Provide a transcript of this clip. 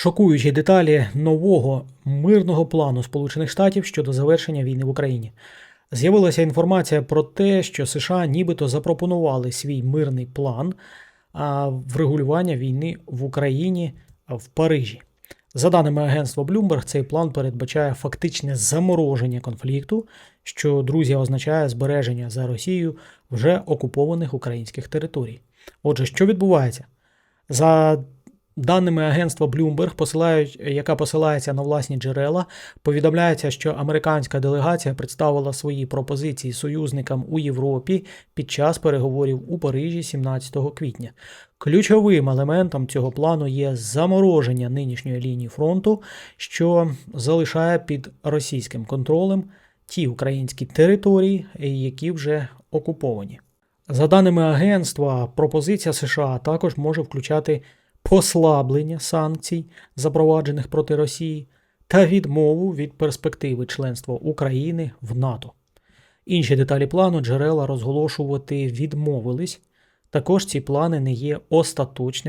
Шокуючі деталі нового мирного плану Сполучених Штатів щодо завершення війни в Україні. З'явилася інформація про те, що США нібито запропонували свій мирний план врегулювання війни в Україні в Парижі. За даними агентства Bloomberg, цей план передбачає фактичне замороження конфлікту, що друзі означає збереження за Росією вже окупованих українських територій. Отже, що відбувається? За даними агентства Bloomberg, посилають, яка посилається на власні джерела, повідомляється, що американська делегація представила свої пропозиції союзникам у Європі під час переговорів у Парижі 17 квітня. Ключовим елементом цього плану є замороження нинішньої лінії фронту, що залишає під російським контролем ті українські території, які вже окуповані. За даними агентства, пропозиція США також може включати послаблення санкцій, запроваджених проти Росії, та відмову від перспективи членства України в НАТО. Інші деталі плану джерела розголошувати відмовились. Також ці плани не є остаточними.